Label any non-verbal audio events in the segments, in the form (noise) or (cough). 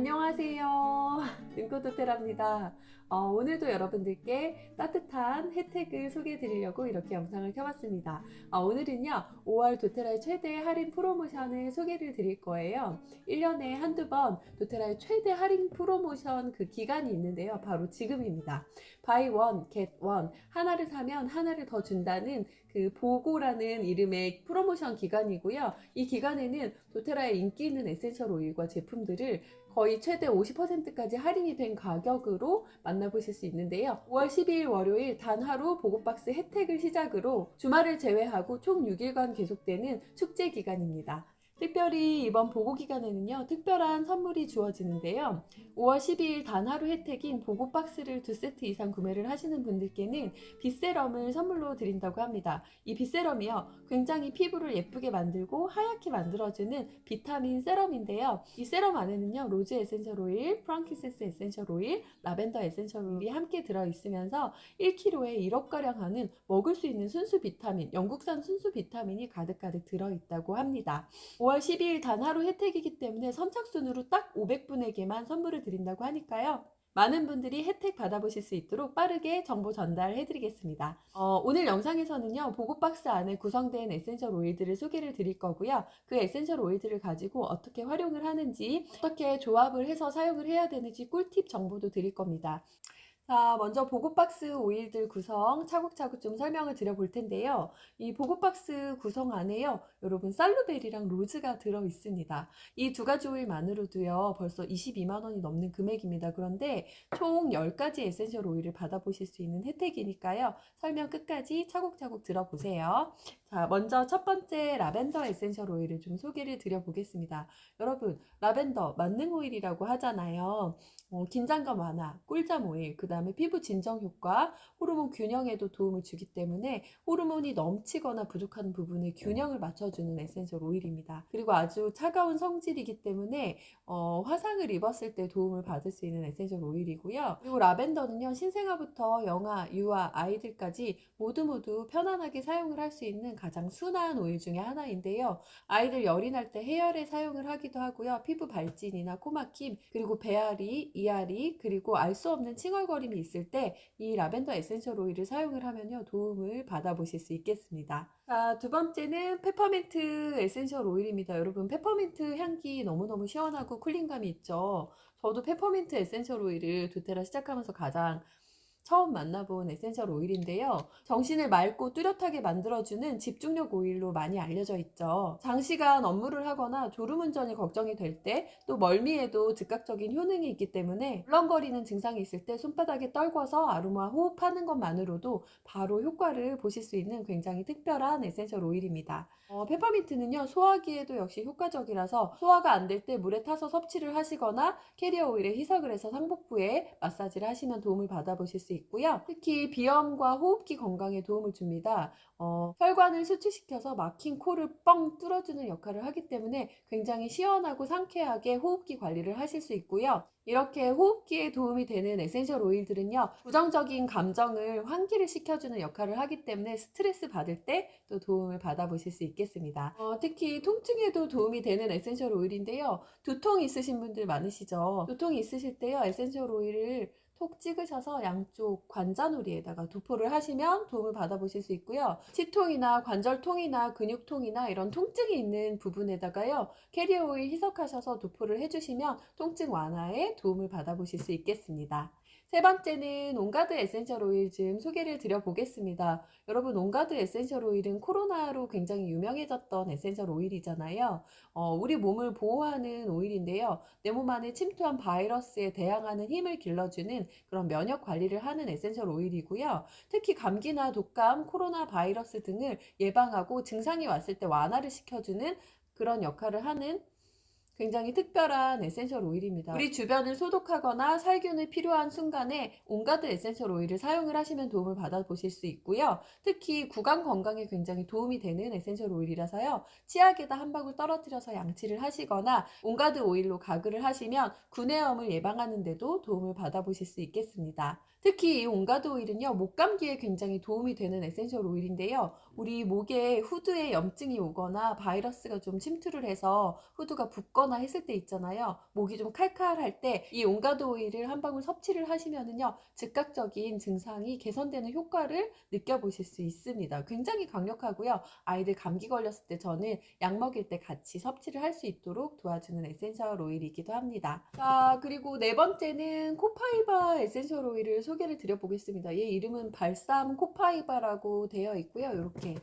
안녕하세요. (laughs) 눈꽃도테랍니다. 어, 오늘도 여러분들께 따뜻한 혜택을 소개해 드리려고 이렇게 영상을 켜봤습니다. 어, 오늘은요, 5월 도테라의 최대 할인 프로모션을 소개를 드릴 거예요. 1년에 한두 번 도테라의 최대 할인 프로모션 그 기간이 있는데요. 바로 지금입니다. buy one, get one. 하나를 사면 하나를 더 준다는 그 보고라는 이름의 프로모션 기간이고요. 이 기간에는 도테라의 인기 있는 에센셜 오일과 제품들을 거의 최대 50%까지 할인이 된 가격으로 만나보실 수 있는데요. 5월 12일 월요일 단 하루 보고박스 혜택을 시작으로 주말을 제외하고 총 6일간 계속되는 축제 기간입니다. 특별히 이번 보고 기간에는요, 특별한 선물이 주어지는데요. 5월 12일 단 하루 혜택인 보고 박스를 두 세트 이상 구매를 하시는 분들께는 빗세럼을 선물로 드린다고 합니다. 이 빗세럼이요, 굉장히 피부를 예쁘게 만들고 하얗게 만들어주는 비타민 세럼인데요. 이 세럼 안에는요, 로즈 에센셜 오일, 프랑키세스 에센셜 오일, 라벤더 에센셜 오일이 함께 들어있으면서 1kg에 1억가량 하는 먹을 수 있는 순수 비타민, 영국산 순수 비타민이 가득가득 들어있다고 합니다. 5월 12일 단 하루 혜택이기 때문에 선착순으로 딱 500분에게만 선물을 드린다고 하니까요. 많은 분들이 혜택 받아보실 수 있도록 빠르게 정보 전달해 드리겠습니다. 어, 오늘 영상에서는요, 보고박스 안에 구성된 에센셜 오일들을 소개를 드릴 거고요. 그 에센셜 오일들을 가지고 어떻게 활용을 하는지, 어떻게 조합을 해서 사용을 해야 되는지 꿀팁 정보도 드릴 겁니다. 자, 먼저 보고박스 오일들 구성 차곡차곡 좀 설명을 드려볼 텐데요. 이 보고박스 구성 안에요. 여러분 살루베리랑 로즈가 들어 있습니다. 이 두 가지 오일만으로도요. 벌써 22만 원이 넘는 금액입니다. 그런데 총 10가지 에센셜 오일을 받아보실 수 있는 혜택이니까요. 설명 끝까지 차곡차곡 들어보세요. 자, 먼저 첫 번째 라벤더 에센셜 오일을 좀 소개를 드려보겠습니다. 여러분, 라벤더 만능 오일이라고 하잖아요. 어, 긴장감 완화, 꿀잠 오일, 그 다음에 피부 진정 효과, 호르몬 균형에도 도움을 주기 때문에 호르몬이 넘치거나 부족한 부분에 균형을 맞춰주는 에센셜 오일입니다. 그리고 아주 차가운 성질이기 때문에 어, 화상을 입었을 때 도움을 받을 수 있는 에센셜 오일이고요. 그리고 라벤더는요, 신생아부터 영아, 유아, 아이들까지 모두 모두 편안하게 사용을 할 수 있는 가장 순한 오일 중에 하나인데요. 아이들 열이 날 때 해열에 사용을 하기도 하고요. 피부 발진이나 코막힘, 그리고 배앓이, 이앓이, 그리고 알 수 없는 칭얼거림이 있을 때 이 라벤더 에센셜 오일을 사용을 하면요. 도움을 받아보실 수 있겠습니다. 자, 두 번째는 페퍼민트 에센셜 오일입니다. 여러분, 페퍼민트 향기 너무너무 시원하고 쿨링감이 있죠. 저도 페퍼민트 에센셜 오일을 도테라 시작하면서 가장 처음 만나본 에센셜 오일인데요. 정신을 맑고 뚜렷하게 만들어주는 집중력 오일로 많이 알려져 있죠. 장시간 업무를 하거나 졸음운전이 걱정이 될 때, 또 멀미에도 즉각적인 효능이 있기 때문에 울렁거리는 증상이 있을 때 손바닥에 떨궈서 아로마 호흡하는 것만으로도 바로 효과를 보실 수 있는 굉장히 특별한 에센셜 오일입니다. 어, 페퍼민트는요, 소화기에도 역시 효과적이라서 소화가 안 될 때 물에 타서 섭취를 하시거나 캐리어 오일에 희석을 해서 상복부에 마사지를 하시면 도움을 받아보실 수 있고요. 특히 비염과 호흡기 건강에 도움을 줍니다. 어, 혈관을 수축시켜서 막힌 코를 뻥 뚫어주는 역할을 하기 때문에 굉장히 시원하고 상쾌하게 호흡기 관리를 하실 수 있고요. 이렇게 호흡기에 도움이 되는 에센셜 오일들은요, 부정적인 감정을 환기를 시켜주는 역할을 하기 때문에 스트레스 받을 때 또 도움을 받아보실 수 있겠습니다. 어, 특히 통증에도 도움이 되는 에센셜 오일인데요, 두통 있으신 분들 많으시죠? 두통이 있으실 때요, 에센셜 오일을 톡 찍으셔서 양쪽 관자놀이에다가 도포를 하시면 도움을 받아보실 수 있고요. 치통이나 관절통이나 근육통이나 이런 통증이 있는 부분에다가요. 캐리어 오일 희석하셔서 도포를 해주시면 통증 완화에 도움을 받아보실 수 있겠습니다. 세 번째는 온가드 에센셜 오일 좀 소개를 드려보겠습니다. 여러분, 온가드 에센셜 오일은 코로나로 굉장히 유명해졌던 에센셜 오일이잖아요. 어, 우리 몸을 보호하는 오일인데요. 내 몸 안에 침투한 바이러스에 대항하는 힘을 길러주는 그런 면역 관리를 하는 에센셜 오일이고요. 특히 감기나 독감, 코로나 바이러스 등을 예방하고 증상이 왔을 때 완화를 시켜주는 그런 역할을 하는 굉장히 특별한 에센셜 오일입니다. 우리 주변을 소독하거나 살균을 필요한 순간에 온가드 에센셜 오일을 사용을 하시면 도움을 받아보실 수 있고요. 특히 구강 건강에 굉장히 도움이 되는 에센셜 오일이라서요. 치약에다 한 방울 떨어뜨려서 양치를 하시거나 온가드 오일로 가글을 하시면 구내염을 예방하는 데도 도움을 받아보실 수 있겠습니다. 특히 이 온가드 오일은요, 목감기에 굉장히 도움이 되는 에센셜 오일인데요. 우리 목에 후드에 염증이 오거나 바이러스가 좀 침투를 해서 붓거나 붓거나 했을 때 있잖아요. 목이 좀 칼칼할 때 이 온가드 오일을 한 방울 섭취를 하시면은요. 즉각적인 증상이 개선되는 효과를 느껴보실 수 있습니다. 굉장히 강력하고요. 아이들 감기 걸렸을 때 저는 약 먹일 때 같이 섭취를 할 수 있도록 도와주는 에센셜 오일이기도 합니다. 자, 그리고 네 번째는 코파이바 에센셜 오일을 소개를 드려보겠습니다. 얘 이름은 발삼 코파이바라고 되어 있고요. 이렇게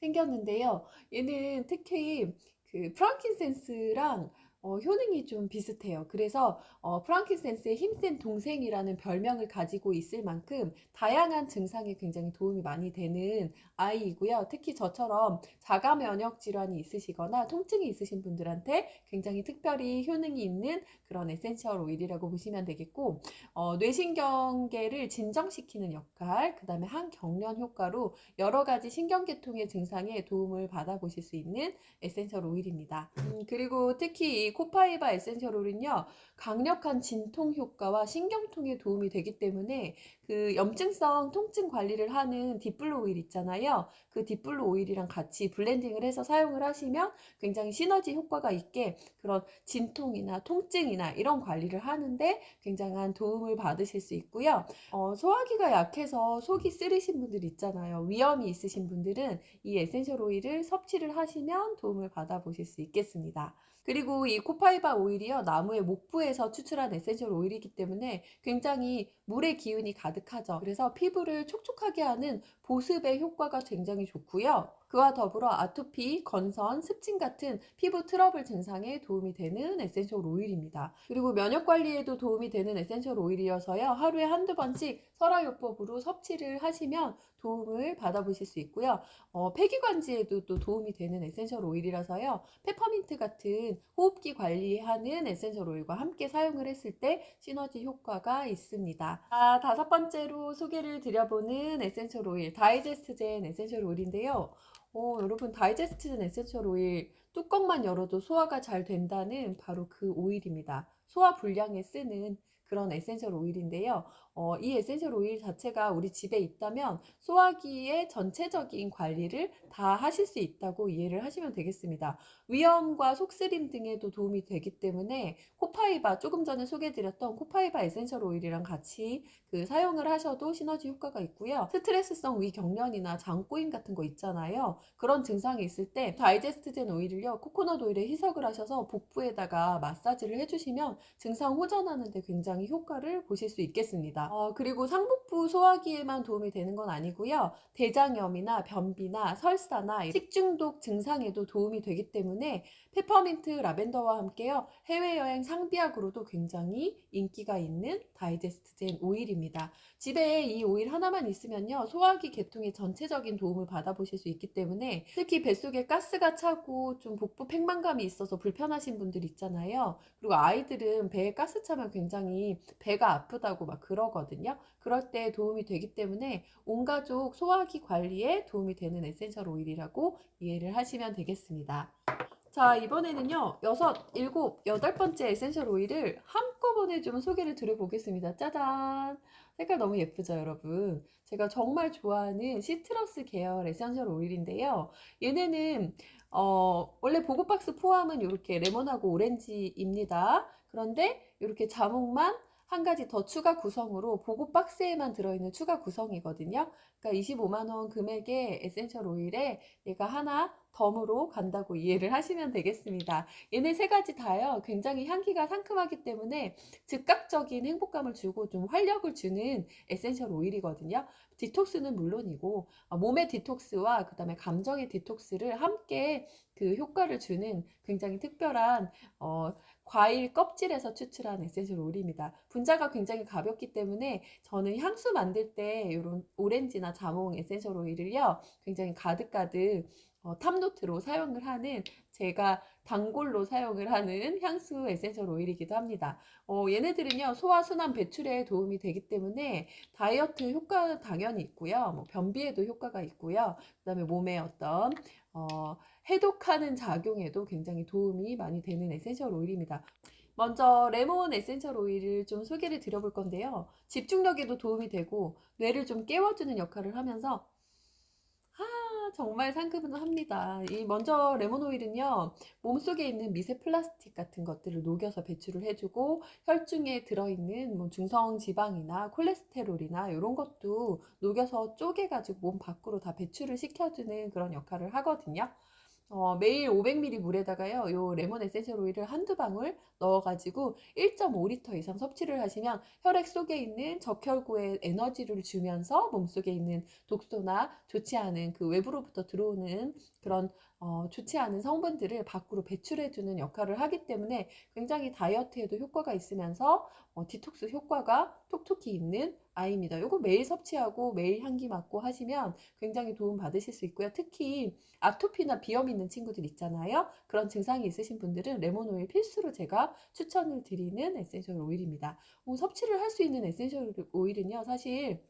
생겼는데요. 얘는 특히 그 프랑킨센스랑 어, 효능이 좀 비슷해요. 그래서 어, 프랑킨센스의 힘센 동생이라는 별명을 가지고 있을 만큼 다양한 증상에 굉장히 도움이 많이 되는 아이이고요. 특히 저처럼 자가 면역 질환이 있으시거나 통증이 있으신 분들한테 굉장히 특별히 효능이 있는 그런 에센셜 오일이라고 보시면 되겠고 어, 뇌신경계를 진정시키는 역할, 그 다음에 항경련 효과로 여러 가지 신경계통의 증상에 도움을 받아보실 수 있는 에센셜 오일입니다. 음, 그리고 특히 이 코파이바 에센셜 오일은요, 강력한 진통 효과와 신경통에 도움이 되기 때문에 그 염증성 통증 관리를 하는 딥블루 오일 있잖아요. 그 딥블루 오일이랑 같이 블렌딩을 해서 사용을 하시면 굉장히 시너지 효과가 있게 그런 진통이나 통증이나 이런 관리를 하는데 굉장한 도움을 받으실 수 있고요. 어, 소화기가 약해서 속이 쓰리신 분들 있잖아요. 위염이 있으신 분들은 이 에센셜 오일을 섭취를 하시면 도움을 받아보실 수 있겠습니다. 그리고 이 코파이바 오일이요, 나무의 목부에서 추출한 에센셜 오일이기 때문에 굉장히 물의 기운이 가득하죠. 그래서 피부를 촉촉하게 하는 보습의 효과가 굉장히 좋고요. 그와 더불어 아토피, 건선, 습진 같은 피부 트러블 증상에 도움이 되는 에센셜 오일입니다. 그리고 면역 관리에도 도움이 되는 에센셜 오일이어서요. 하루에 한두 번씩 설화요법으로 섭취를 하시면 도움을 받아보실 수 있고요. 어, 폐기관지에도 또 도움이 되는 에센셜 오일이라서요. 페퍼민트 같은 호흡기 관리하는 에센셜 오일과 함께 사용을 했을 때 시너지 효과가 있습니다. 아, 다섯 번째로 소개를 드려보는 에센셜 오일, 다이제스트젠 에센셜 오일인데요. 어, 여러분 다이제스트젠 에센셜 오일 뚜껑만 열어도 소화가 잘 된다는 바로 그 오일입니다. 소화 불량에 쓰는 그런 에센셜 오일인데요. 어, 이 에센셜 오일 자체가 우리 집에 있다면 소화기의 전체적인 관리를 다 하실 수 있다고 이해를 하시면 되겠습니다. 위염과 속쓰림 등에도 도움이 되기 때문에 코파이바 조금 전에 소개드렸던 코파이바 에센셜 오일이랑 같이 그 사용을 하셔도 시너지 효과가 있고요. 스트레스성 위경련이나 장꼬임 같은 거 있잖아요. 그런 증상이 있을 때 다이제스트젠 오일을요 코코넛 오일에 희석을 하셔서 복부에다가 마사지를 해주시면 증상 호전하는데 굉장히 효과를 보실 수 있겠습니다. 어, 그리고 상복부 소화기에만 도움이 되는 건 아니고요. 대장염이나 변비나 설사나 식중독 증상에도 도움이 되기 때문에 페퍼민트 라벤더와 함께요. 해외여행 상비약으로도 굉장히 인기가 있는 다이제스트젠 오일입니다. 집에 이 오일 하나만 있으면요. 소화기 계통의 전체적인 도움을 받아보실 수 있기 때문에 특히 뱃속에 가스가 차고 좀 복부 팽만감이 있어서 불편하신 분들 있잖아요. 그리고 아이들은 배에 가스 차면 굉장히 배가 아프다고 막 그러 거든요. 그럴 때 도움이 되기 때문에 온 가족 소화기 관리에 도움이 되는 에센셜 오일이라고 이해를 하시면 되겠습니다. 자, 이번에는요, 여섯, 일곱, 여덟 번째 에센셜 오일을 한꺼번에 좀 소개를 드려보겠습니다. 짜잔! 색깔 너무 예쁘죠, 여러분? 제가 정말 좋아하는 시트러스 계열 에센셜 오일인데요. 얘네는, 어, 원래 보고박스 포함은 이렇게 레몬하고 오렌지입니다. 그런데 이렇게 자몽만 한 가지 더 추가 구성으로 보고 박스에만 들어있는 추가 구성이거든요. 그러니까 25만원 금액의 에센셜 오일에 얘가 하나 덤으로 간다고 이해를 하시면 되겠습니다. 얘네 세 가지 다요. 굉장히 향기가 상큼하기 때문에 즉각적인 행복감을 주고 좀 활력을 주는 에센셜 오일이거든요. 디톡스는 물론이고 어, 몸의 디톡스와 그다음에 감정의 디톡스를 함께 그 효과를 주는 굉장히 특별한 어, 과일 껍질에서 추출한 에센셜 오일입니다. 분자가 굉장히 가볍기 때문에 저는 향수 만들 때 이런 오렌지나 자몽 에센셜 오일을요 굉장히 가득가득 어, 탑노트로 사용을 하는 제가 단골로 사용을 하는 향수 에센셜 오일이기도 합니다. 어, 얘네들은요 소화 순환 배출에 도움이 되기 때문에 다이어트 효과는 당연히 있고요. 뭐 변비에도 효과가 있고요. 그다음에 몸에 어떤 어, 해독하는 작용에도 굉장히 도움이 많이 되는 에센셜 오일입니다. 먼저 레몬 에센셜 오일을 좀 소개를 드려볼 건데요. 집중력에도 도움이 되고 뇌를 좀 깨워주는 역할을 하면서 아 정말 상큼합니다. 이 먼저 레몬 오일은요, 몸속에 있는 미세 플라스틱 같은 것들을 녹여서 배출을 해주고 혈중에 들어있는 뭐 중성 지방이나 콜레스테롤이나 이런 것도 녹여서 쪼개가지고 몸 밖으로 다 배출을 시켜주는 그런 역할을 하거든요. 어, 매일 500ml 물에다가요, 요 레몬 에센셜 오일을 한두 방울 넣어가지고 1.5리터 이상 섭취를 하시면 혈액 속에 있는 적혈구에 에너지를 주면서 몸속에 있는 독소나 좋지 않은 그 외부로부터 들어오는 그런 어, 좋지 않은 성분들을 밖으로 배출해주는 역할을 하기 때문에 굉장히 다이어트에도 효과가 있으면서 어, 디톡스 효과가 톡톡히 있는 아이입니다. 요거 매일 섭취하고 매일 향기 맡고 하시면 굉장히 도움 받으실 수 있고요. 특히 아토피나 비염 있는 친구들 있잖아요. 그런 증상이 있으신 분들은 레몬 오일 필수로 제가 추천을 드리는 에센셜 오일입니다. 어, 섭취를 할 수 있는 에센셜 오일은요, 사실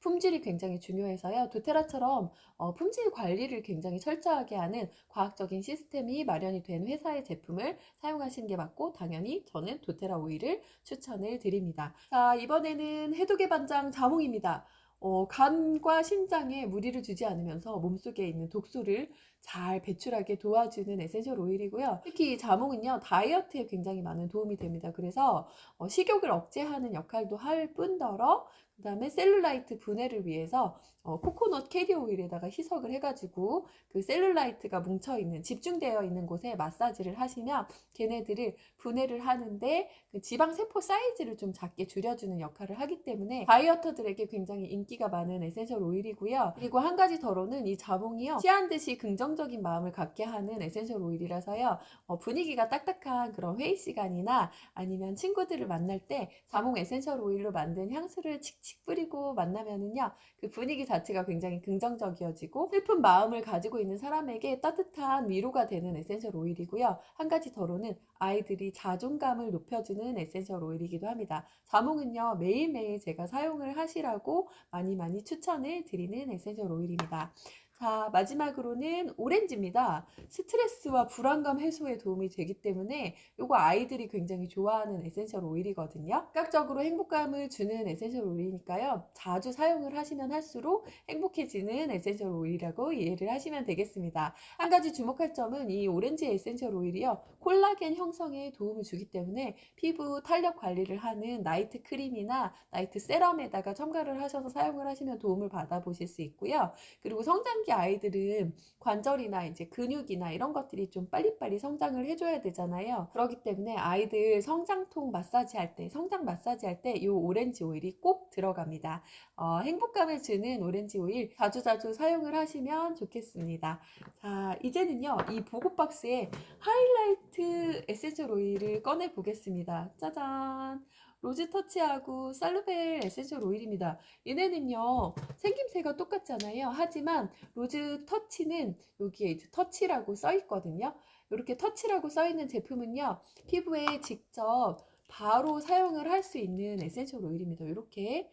품질이 굉장히 중요해서요. 도테라처럼 어, 품질 관리를 굉장히 철저하게 하는 과학적인 시스템이 마련이 된 회사의 제품을 사용하시는 게 맞고 당연히 저는 도테라 오일을 추천을 드립니다. 자, 이번에는 해독의 반장 자몽입니다. 어, 간과 심장에 무리를 주지 않으면서 몸속에 있는 독소를 잘 배출하게 도와주는 에센셜 오일이고요. 특히 이 자몽은요, 다이어트에 굉장히 많은 도움이 됩니다. 그래서 어, 식욕을 억제하는 역할도 할 뿐더러 그 다음에 셀룰라이트 분해를 위해서 어, 코코넛 캐리 오일에다가 희석을 해가지고 그 셀룰라이트가 뭉쳐있는 집중되어 있는 곳에 마사지를 하시면 걔네들을 분해를 하는데 그 지방 세포 사이즈를 좀 작게 줄여주는 역할을 하기 때문에 다이어터들에게 굉장히 인기가 많은 에센셜 오일이고요. 그리고 한 가지 더로는 이 자몽이요 취한 듯이 긍정적인 마음을 갖게 하는 에센셜 오일이라서요 어, 분위기가 딱딱한 그런 회의 시간이나 아니면 친구들을 만날 때 자몽 에센셜 오일로 만든 향수를 칙칙 뿌리고 만나면은요 그 분위기 자 체가 굉장히 긍정적이어지고 슬픈 마음을 가지고 있는 사람에게 따뜻한 위로가 되는 에센셜 오일이고요. 한 가지 더로는 아이들이 자존감을 높여주는 에센셜 오일이기도 합니다. 자몽은요, 매일매일 제가 사용을 하시라고 많이 많이 추천을 드리는 에센셜 오일입니다. 자, 마지막으로는 오렌지입니다. 스트레스와 불안감 해소에 도움이 되기 때문에 이거 아이들이 굉장히 좋아하는 에센셜 오일이거든요. 즉각적으로 행복감을 주는 에센셜 오일이니까요. 자주 사용을 하시면 할수록 행복해지는 에센셜 오일이라고 이해를 하시면 되겠습니다. 한 가지 주목할 점은 이 오렌지 에센셜 오일이요. 콜라겐 형성에 도움을 주기 때문에 피부 탄력 관리를 하는 나이트 크림이나 나이트 세럼에다가 첨가를 하셔서 사용을 하시면 도움을 받아보실 수 있고요. 그리고 성장 기 아이들은 관절이나 이제 근육이나 이런 것들이 좀 빨리빨리 성장을 해줘야 되잖아요. 그렇기 때문에 아이들 성장통 마사지 할 때, 성장 마사지 할 때 이 오렌지 오일이 꼭 들어갑니다. 어, 행복감을 주는 오렌지 오일 자주자주 사용을 하시면 좋겠습니다. 자, 이제는요, 이 보고 박스에 하이라이트 에센셜 오일을 꺼내 보겠습니다. 짜잔! 로즈 터치하고 살루벨 에센셜 오일입니다. 얘네는요, 생김새가 똑같잖아요. 하지만 로즈 터치는 여기에 이제 터치라고 써 있거든요. 이렇게 터치라고 써 있는 제품은요, 피부에 직접 바로 사용을 할 수 있는 에센셜 오일입니다. 이렇게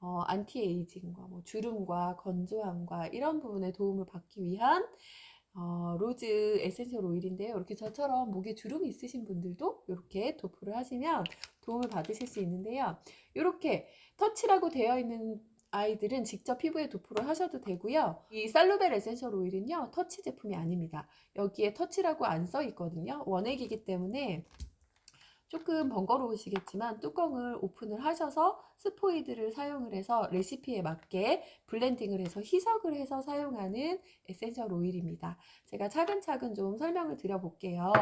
어, 안티에이징과 뭐 주름과 건조함과 이런 부분에 도움을 받기 위한 어, 로즈 에센셜 오일인데요. 이렇게 저처럼 목에 주름이 있으신 분들도 이렇게 도포를 하시면 도움을 받으실 수 있는데요. 이렇게 터치라고 되어 있는 아이들은 직접 피부에 도포를 하셔도 되고요. 이 살루벨 에센셜 오일은요, 터치 제품이 아닙니다. 여기에 터치라고 안 써 있거든요. 원액이기 때문에 조금 번거로우시겠지만 뚜껑을 오픈을 하셔서 스포이드를 사용을 해서 레시피에 맞게 블렌딩을 해서 희석을 해서 사용하는 에센셜 오일입니다. 제가 차근차근 좀 설명을 드려볼게요.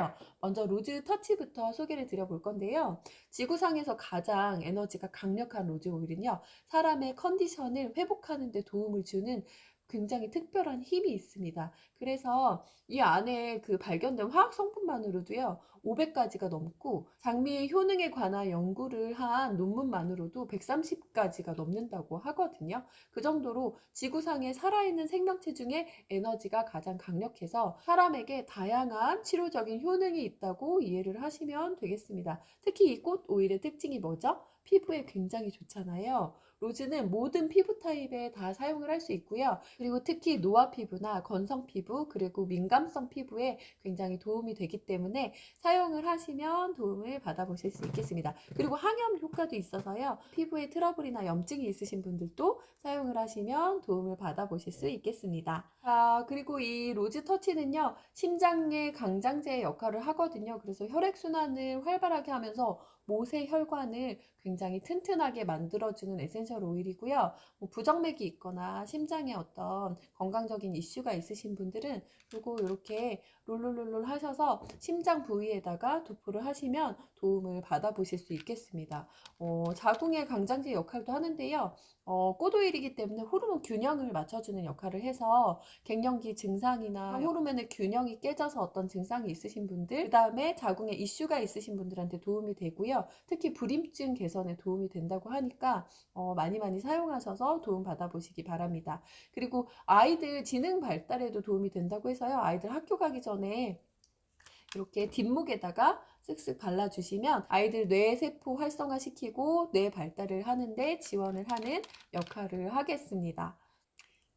먼저 로즈 터치부터 소개를 드려볼 건데요. 지구상에서 가장 에너지가 강력한 로즈 오일은요. 사람의 컨디션을 회복하는 데 도움을 주는 굉장히 특별한 힘이 있습니다. 그래서 이 안에 그 발견된 화학 성분만으로도요, 500가지가 넘고 장미의 효능에 관한 연구를 한 논문만으로도 130가지가 넘는다고 하거든요. 그 정도로 지구상에 살아있는 생명체 중에 에너지가 가장 강력해서 사람에게 다양한 치료적인 효능이 있다고 이해를 하시면 되겠습니다. 특히 이 꽃 오일의 특징이 뭐죠? 피부에 굉장히 좋잖아요. 로즈는 모든 피부 타입에 다 사용을 할 수 있고요. 그리고 특히 노화 피부나 건성 피부, 그리고 민감성 피부에 굉장히 도움이 되기 때문에 사용 사용을 하시면 도움을 받아보실 수 있겠습니다. 그리고 항염 효과도 있어서요. 피부에 트러블이나 염증이 있으신 분들도 사용을 하시면 도움을 받아보실 수 있겠습니다. 자, 그리고 이 로즈 터치는요. 심장의 강장제 역할을 하거든요. 그래서 혈액순환을 활발하게 하면서 모세 혈관을 굉장히 튼튼하게 만들어주는 에센셜 오일이고요. 뭐 부정맥이 있거나 심장에 어떤 건강적인 이슈가 있으신 분들은 요거 이렇게 롤롤롤롤 하셔서 심장 부위에다가 도포를 하시면 도움을 받아보실 수 있겠습니다. 어, 자궁의 강장제 역할도 하는데요. 어, 꽃오일이기 때문에 호르몬 균형을 맞춰주는 역할을 해서 갱년기 증상이나 호르몬의 균형이 깨져서 어떤 증상이 있으신 분들, 그 다음에 자궁에 이슈가 있으신 분들한테 도움이 되고요. 특히 불임증 개선에 도움이 된다고 하니까 어, 많이 많이 사용하셔서 도움 받아보시기 바랍니다. 그리고 아이들 지능 발달에도 도움이 된다고 해서요. 아이들 학교 가기 전에 이렇게 뒷목에다가 쓱쓱 발라주시면 아이들 뇌세포 활성화시키고 뇌 발달을 하는데 지원을 하는 역할을 하겠습니다.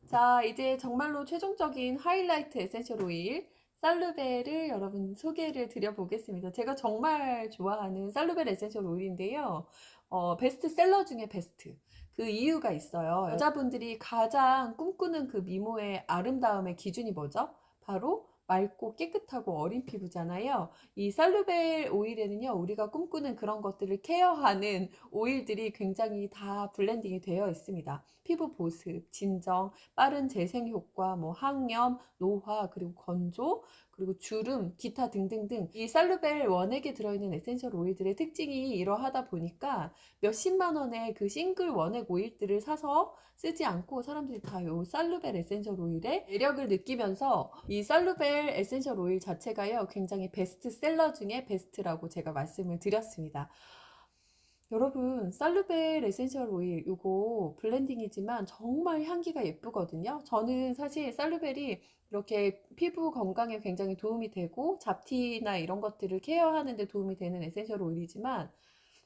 자, 이제 정말로 최종적인 하이라이트 에센셜 오일 살루벨을 여러분 소개를 드려보겠습니다. 제가 정말 좋아하는 살루벨 에센셜 오일인데요. 어, 베스트셀러 중에 베스트. 그 이유가 있어요. 여자분들이 가장 꿈꾸는 그 미모의 아름다움의 기준이 뭐죠? 바로 맑고 깨끗하고 어린 피부잖아요. 이 살루벨 오일에는요, 우리가 꿈꾸는 그런 것들을 케어하는 오일들이 굉장히 다 블렌딩이 되어 있습니다. 피부 보습, 진정, 빠른 재생 효과, 뭐 항염, 노화, 그리고 건조, 그리고 주름, 기타 등등등 이 살루벨 원액에 들어있는 에센셜 오일들의 특징이 이러하다 보니까 몇십만 원의 그 싱글 원액 오일들을 사서 쓰지 않고 사람들이 다이 살루벨 에센셜 오일의 매력을 느끼면서 이 살루벨 에센셜 오일 자체가요 굉장히 베스트셀러 중에 베스트라고 제가 말씀을 드렸습니다. 여러분 살루벨 에센셜 오일 이거 블렌딩이지만 정말 향기가 예쁘거든요. 저는 사실 살루벨이 이렇게 피부 건강에 굉장히 도움이 되고 잡티나 이런 것들을 케어하는 데 도움이 되는 에센셜 오일이지만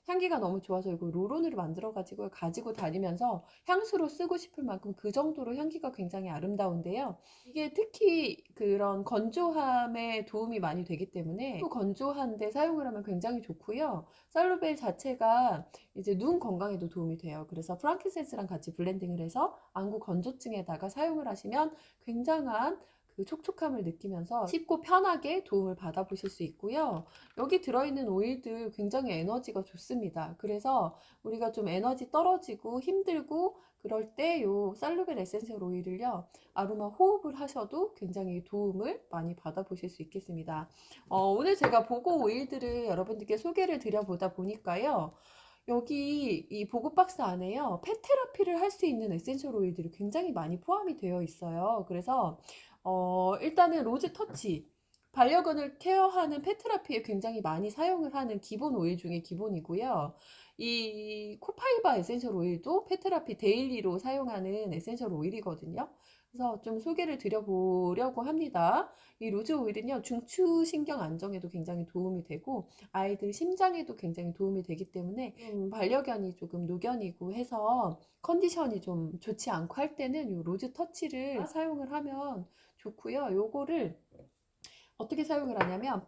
향기가 너무 좋아서 이거 롤온으로 만들어 가지고 가지고 다니면서 향수로 쓰고 싶을 만큼 그 정도로 향기가 굉장히 아름다운데요. 이게 특히 그런 건조함에 도움이 많이 되기 때문에 건조한데 사용을 하면 굉장히 좋고요. 살루벨 자체가 이제 눈 건강에도 도움이 돼요. 그래서 프랑키센스랑 같이 블렌딩을 해서 안구 건조증에다가 사용을 하시면 굉장한 그 촉촉함을 느끼면서 쉽고 편하게 도움을 받아보실 수 있고요. 여기 들어있는 오일들 굉장히 에너지가 좋습니다. 그래서 우리가 좀 에너지 떨어지고 힘들고 그럴 때 요 살루벨 에센셜 오일을요 아로마 호흡을 하셔도 굉장히 도움을 많이 받아보실 수 있겠습니다. 어, 오늘 제가 보고 오일들을 여러분들께 소개를 드려보다 보니까요. 여기 이 보고 박스 안에요. 펫테라피를 할 수 있는 에센셜 오일들이 굉장히 많이 포함이 되어 있어요. 그래서 어, 일단은 로즈 터치. 반려견을 케어하는 페트라피에 굉장히 많이 사용을 하는 기본 오일 중에 기본이고요. 이 코파이바 에센셜 오일도 페트라피 데일리로 사용하는 에센셜 오일이거든요. 그래서 좀 소개를 드려보려고 합니다. 이 로즈 오일은요, 중추신경 안정에도 굉장히 도움이 되고, 아이들 심장에도 굉장히 도움이 되기 때문에, 음, 반려견이 조금 노견이고 해서 컨디션이 좀 좋지 않고 할 때는 이 로즈 터치를 사용을 하면 좋고요. 요거를 어떻게 사용을 하냐면,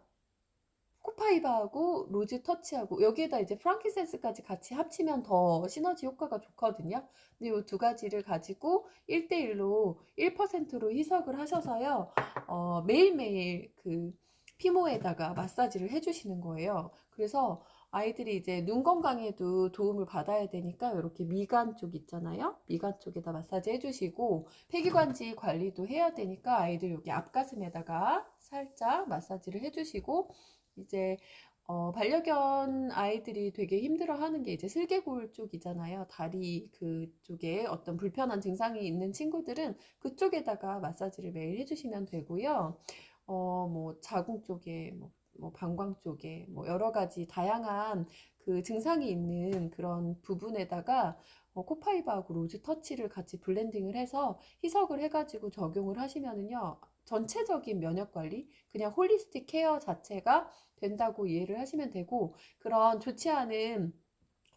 코파이바하고 로즈 터치하고 여기에다 이제 프랑키센스까지 같이 합치면 더 시너지 효과가 좋거든요. 근데 이 두 가지를 가지고 1대1로 1%로 희석을 하셔서요. 어, 매일매일 그 피모에다가 마사지를 해주시는 거예요. 그래서 아이들이 이제 눈 건강에도 도움을 받아야 되니까 이렇게 미간 쪽 있잖아요. 미간 쪽에다 마사지 해주시고 폐기관지 관리도 해야 되니까 아이들 여기 앞가슴에다가 살짝 마사지를 해주시고 이제 어, 반려견 아이들이 되게 힘들어하는 게 이제 슬개골 쪽이잖아요. 다리 그쪽에 어떤 불편한 증상이 있는 친구들은 그쪽에다가 마사지를 매일 해주시면 되고요. 어, 뭐 자궁 쪽에 뭐, 뭐 방광 쪽에 뭐 여러 가지 다양한 그 증상이 있는 그런 부분에다가 어, 코파이바하고 로즈 터치를 같이 블렌딩을 해서 희석을 해가지고 적용을 하시면은요. 전체적인 면역 관리, 그냥 홀리스틱 케어 자체가 된다고 이해를 하시면 되고, 그런 좋지 않은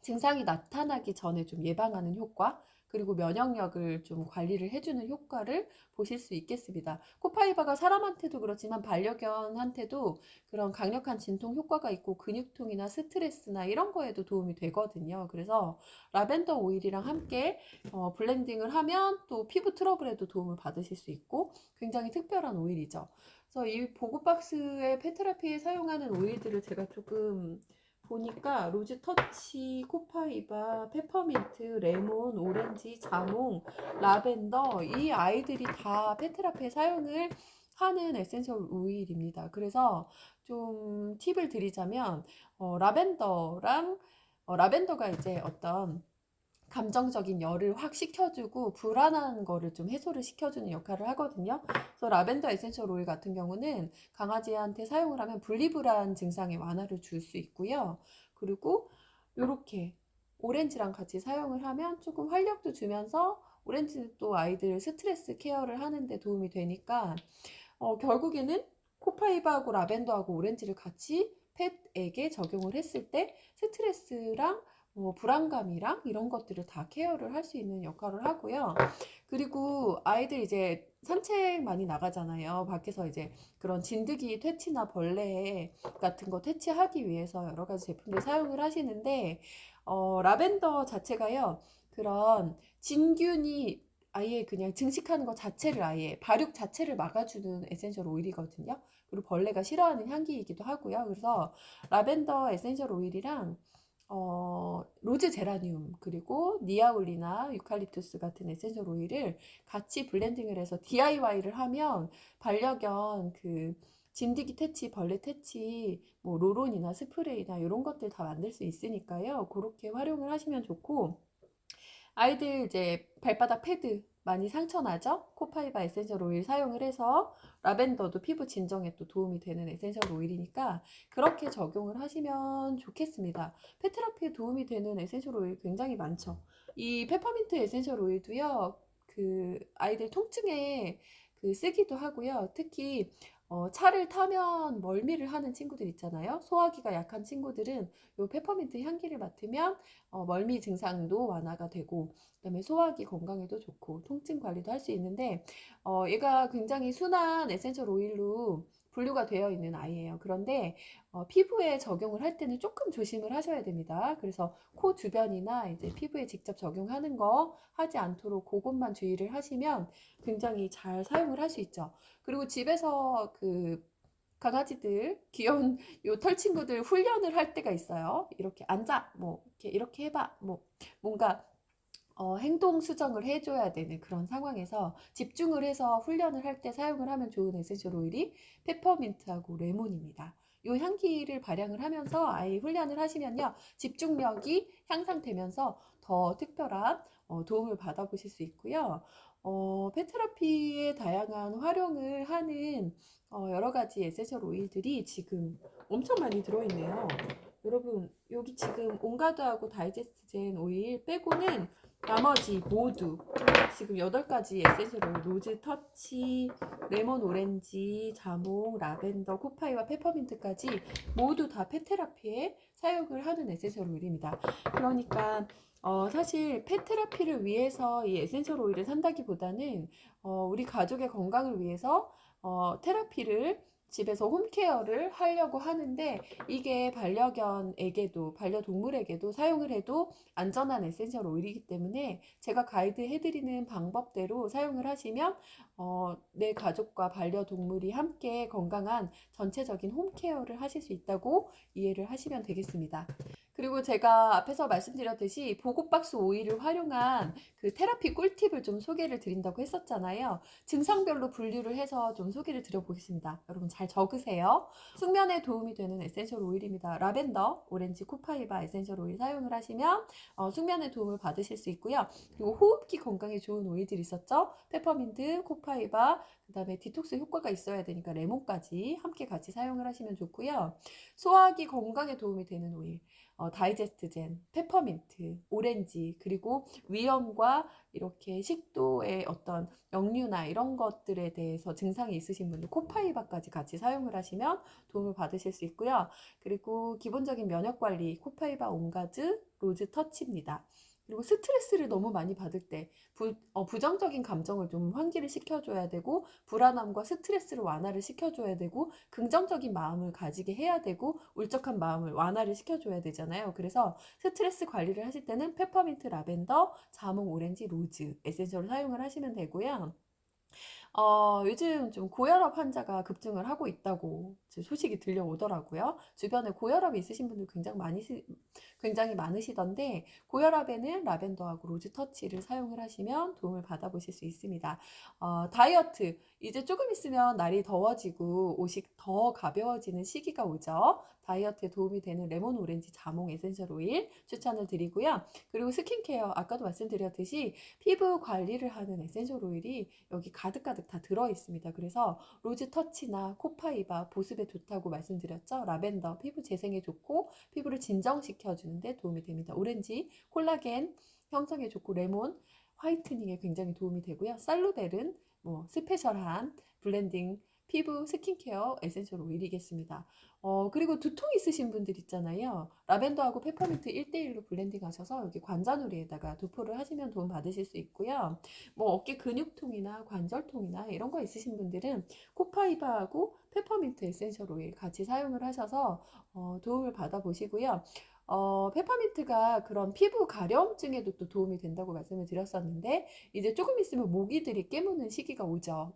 증상이 나타나기 전에 좀 예방하는 효과, 그리고 면역력을 좀 관리를 해주는 효과를 보실 수 있겠습니다. 코파이바가 사람한테도 그렇지만 반려견한테도 그런 강력한 진통 효과가 있고 근육통이나 스트레스나 이런 거에도 도움이 되거든요. 그래서 라벤더 오일이랑 함께 어, 블렌딩을 하면 또 피부 트러블에도 도움을 받으실 수 있고 굉장히 특별한 오일이죠. 그래서 이 보고 박스에 페트라피에 사용하는 오일들을 제가 조금 보니까 로즈 터치, 코파이바, 페퍼민트, 레몬, 오렌지, 자몽, 라벤더 이 아이들이 다 페트라피에 사용을 하는 에센셜 오일입니다. 그래서 좀 팁을 드리자면 어, 라벤더랑 어, 라벤더가 이제 어떤 감정적인 열을 확 식혀주고 불안한 거를 좀 해소를 시켜주는 역할을 하거든요. 그래서 라벤더 에센셜 오일 같은 경우는 강아지한테 사용을 하면 분리불안 증상의 완화를 줄 수 있고요. 그리고 이렇게 오렌지랑 같이 사용을 하면 조금 활력도 주면서 오렌지는 또 아이들 스트레스 케어를 하는데 도움이 되니까 어, 결국에는 코파이바하고 라벤더하고 오렌지를 같이 펫에게 적용을 했을 때 스트레스랑 뭐 불안감이랑 이런 것들을 다 케어를 할 수 있는 역할을 하고요. 그리고 아이들 이제 산책 많이 나가잖아요. 밖에서 이제 그런 진드기 퇴치나 벌레 같은 거 퇴치하기 위해서 여러 가지 제품들 사용을 하시는데 어, 라벤더 자체가요. 그런 진균이 아예 그냥 증식하는 것 자체를 아예 발육 자체를 막아주는 에센셜 오일이거든요. 그리고 벌레가 싫어하는 향기이기도 하고요. 그래서 라벤더 에센셜 오일이랑 어, 로즈 제라늄 그리고 니아올리나 유칼립투스 같은 에센셜 오일을 같이 블렌딩을 해서 DIY를 하면 반려견 그 진드기 퇴치, 벌레 퇴치, 뭐 로론이나 스프레이나 이런 것들 다 만들 수 있으니까요. 그렇게 활용을 하시면 좋고 아이들 이제 발바닥 패드 많이 상처 나죠? 코파이바 에센셜 오일 사용을 해서 라벤더도 피부 진정에 또 도움이 되는 에센셜 오일이니까 그렇게 적용을 하시면 좋겠습니다. 페트라피에 도움이 되는 에센셜 오일 굉장히 많죠. 이 페퍼민트 에센셜 오일도요. 그 아이들 통증에 그 쓰기도 하고요. 특히 어, 차를 타면 멀미를 하는 친구들 있잖아요. 소화기가 약한 친구들은 요 페퍼민트 향기를 맡으면 어, 멀미 증상도 완화가 되고 그다음에 소화기 건강에도 좋고 통증 관리도 할 수 있는데 어, 얘가 굉장히 순한 에센셜 오일로 분류가 되어 있는 아이예요. 그런데 어, 피부에 적용을 할 때는 조금 조심을 하셔야 됩니다. 그래서 코 주변이나 이제 피부에 직접 적용하는 거 하지 않도록 그것만 주의를 하시면 굉장히 잘 사용을 할 수 있죠. 그리고 집에서 그 강아지들 귀여운 (laughs) 요 털 친구들 훈련을 할 때가 있어요. 이렇게 앉아 뭐 이렇게 이렇게 해봐 뭐 뭔가 어, 행동 수정을 해줘야 되는 그런 상황에서 집중을 해서 훈련을 할 때 사용을 하면 좋은 에센셜 오일이 페퍼민트하고 레몬입니다. 이 향기를 발향을 하면서 아이 훈련을 하시면요 집중력이 향상되면서 더 특별한 어, 도움을 받아보실 수 있고요. 어, 페트라피의 다양한 활용을 하는 어, 여러 가지 에센셜 오일들이 지금 엄청 많이 들어있네요. 여러분 여기 지금 온가드하고 다이제스트 젠 오일 빼고는 나머지 모두 지금 8가지 에센셜 오일 로즈 터치, 레몬 오렌지, 자몽, 라벤더, 코파이와 페퍼민트까지 모두 다 페테라피에 사용을 하는 에센셜 오일입니다. 그러니까 어, 사실 페테라피를 위해서 이 에센셜 오일을 산다기보다는 어, 우리 가족의 건강을 위해서 어, 테라피를 집에서 홈케어를 하려고 하는데 이게 반려견에게도 반려동물에게도 사용을 해도 안전한 에센셜 오일이기 때문에 제가 가이드 해드리는 방법대로 사용을 하시면 어, 내 가족과 반려동물이 함께 건강한 전체적인 홈케어를 하실 수 있다고 이해를 하시면 되겠습니다. 그리고 제가 앞에서 말씀드렸듯이 보고박스 오일을 활용한 그 테라피 꿀팁을 좀 소개를 드린다고 했었잖아요. 증상별로 분류를 해서 좀 소개를 드려보겠습니다. 여러분 잘 적으세요. 숙면에 도움이 되는 에센셜 오일입니다. 라벤더, 오렌지, 코파이바 에센셜 오일 사용을 하시면 어, 숙면에 도움을 받으실 수 있고요. 그리고 호흡기 건강에 좋은 오일들 있었죠. 페퍼민트, 코파이바, 그 다음에 디톡스 효과가 있어야 되니까 레몬까지 함께 같이 사용을 하시면 좋고요. 소화기 건강에 도움이 되는 오일. 어, 다이제스트젠, 페퍼민트, 오렌지, 그리고 위염과 이렇게 식도의 어떤 역류나 이런 것들에 대해서 증상이 있으신 분들 코파이바까지 같이 사용을 하시면 도움을 받으실 수 있고요. 그리고 기본적인 면역 관리 코파이바 온가즈 로즈 터치입니다. 그리고 스트레스를 너무 많이 받을 때 부, 어, 부정적인 감정을 좀 환기를 시켜줘야 되고 불안함과 스트레스를 완화를 시켜줘야 되고 긍정적인 마음을 가지게 해야 되고 울적한 마음을 완화를 시켜줘야 되잖아요. 그래서 스트레스 관리를 하실 때는 페퍼민트, 라벤더, 자몽, 오렌지, 로즈 에센셜을 사용을 하시면 되고요. 어, 요즘 좀 고혈압 환자가 급증을 하고 있다고 소식이 들려오더라고요. 주변에 고혈압이 있으신 분들 굉장히 많이, 시- 굉장히 많으시던데, 고혈압에는 라벤더하고 로즈 터치를 사용을 하시면 도움을 받아보실 수 있습니다. 어, 다이어트, 이제 조금 있으면 날이 더워지고 옷이 더 가벼워지는 시기가 오죠. 다이어트에 도움이 되는 레몬 오렌지 자몽 에센셜 오일 추천을 드리고요. 그리고 스킨케어, 아까도 말씀드렸듯이 피부 관리를 하는 에센셜 오일이 여기 가득가득 다 들어 있습니다. 그래서 로즈 터치나 코파이바 보습에 좋다고 말씀드렸죠. 라벤더 피부 재생에 좋고 피부를 진정시켜 주는데 도움이 됩니다. 오렌지 콜라겐 형성에 좋고 레몬 화이트닝에 굉장히 도움이 되고요. 살루벨은 뭐 스페셜한 블렌딩 피부 스킨케어 에센셜 오일이겠습니다. 어, 그리고 두통 있으신 분들 있잖아요. 라벤더하고 페퍼민트 1대1로 블렌딩 하셔서 여기 관자놀이에다가 도포를 하시면 도움 받으실 수 있고요. 뭐 어깨 근육통이나 관절통이나 이런 거 있으신 분들은 코파이바하고 페퍼민트 에센셜 오일 같이 사용을 하셔서 어, 도움을 받아보시고요. 어, 페퍼민트가 그런 피부 가려움증에도 또 도움이 된다고 말씀을 드렸었는데 이제 조금 있으면 모기들이 깨무는 시기가 오죠.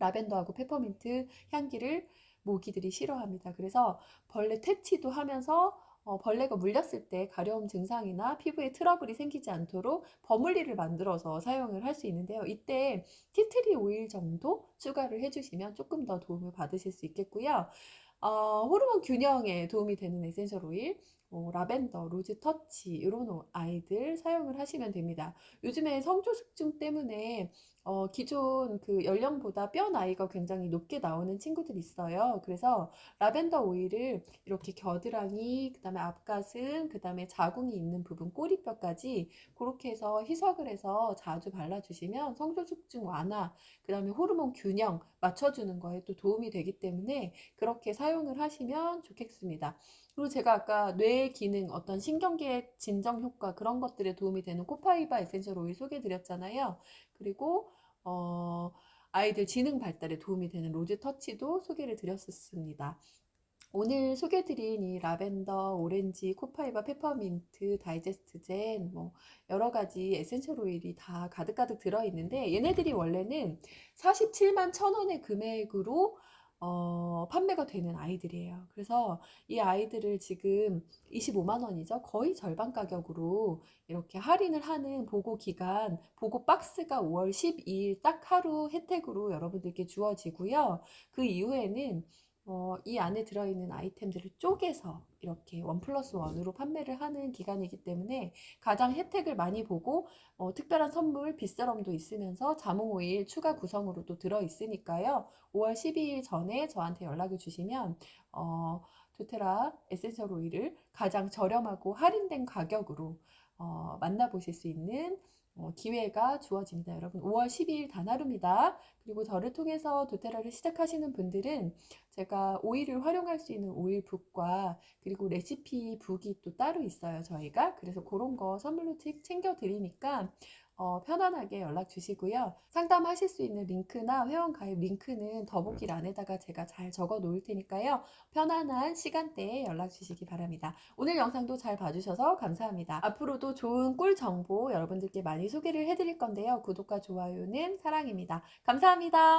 라벤더하고 페퍼민트 향기를 모기들이 싫어합니다. 그래서 벌레 퇴치도 하면서 어, 벌레가 물렸을 때 가려움 증상이나 피부에 트러블이 생기지 않도록 버물리를 만들어서 사용을 할 수 있는데요. 이때 티트리 오일 정도 추가를 해주시면 조금 더 도움을 받으실 수 있겠고요. 어, 호르몬 균형에 도움이 되는 에센셜 오일, 어, 라벤더, 로즈 터치 이런 아이들 사용을 하시면 됩니다. 요즘에 성조숙증 때문에 어, 기존 그 연령보다 뼈 나이가 굉장히 높게 나오는 친구들이 있어요. 그래서 라벤더 오일을 이렇게 겨드랑이, 그 다음에 앞가슴, 그 다음에 자궁이 있는 부분, 꼬리뼈까지 그렇게 해서 희석을 해서 자주 발라주시면 성조숙증 완화, 그 다음에 호르몬 균형 맞춰주는 거에 또 도움이 되기 때문에 그렇게 사용을 하시면 좋겠습니다. 그리고 제가 아까 뇌 기능, 어떤 신경계 진정 효과 그런 것들에 도움이 되는 코파이바 에센셜 오일 소개해 드렸잖아요. 그리고 어, 아이들 지능 발달에 도움이 되는 로즈 터치도 소개를 드렸었습니다. 오늘 소개드린 이 라벤더, 오렌지, 코파이바, 페퍼민트, 다이제스트 젠, 뭐 여러 가지 에센셜 오일이 다 가득가득 들어있는데 얘네들이 원래는 47만 천 원의 금액으로 어, 판매가 되는 아이들이에요. 그래서 이 아이들을 지금 25만 원이죠. 거의 절반 가격으로 이렇게 할인을 하는 보고 기간, 보고 박스가 5월 12일 딱 하루 혜택으로 여러분들께 주어지고요. 그 이후에는 어, 이 안에 들어있는 아이템들을 쪼개서 이렇게 원 플러스 원으로 판매를 하는 기간이기 때문에 가장 혜택을 많이 보고 어, 특별한 선물, 빗사람도 있으면서 자몽오일 추가 구성으로 또 들어있으니까요. 5월 12일 전에 저한테 연락을 주시면 어, 도테라 에센셜 오일을 가장 저렴하고 할인된 가격으로 어, 만나보실 수 있는 어, 기회가 주어집니다. 여러분 5월 12일 단 하루입니다. 그리고 저를 통해서 도테라를 시작하시는 분들은 제가 오일을 활용할 수 있는 오일북과 그리고 레시피 북이 또 따로 있어요. 저희가 그래서 그런 거 선물로 챙겨 드리니까 어, 편안하게 연락 주시고요. 상담하실 수 있는 링크나 회원 가입 링크는 더보기란에다가 제가 잘 적어 놓을 테니까요. 편안한 시간대에 연락 주시기 바랍니다. 오늘 영상도 잘 봐주셔서 감사합니다. 앞으로도 좋은 꿀 정보 여러분들께 많이 소개를 해드릴 건데요. 구독과 좋아요는 사랑입니다. 감사합니다.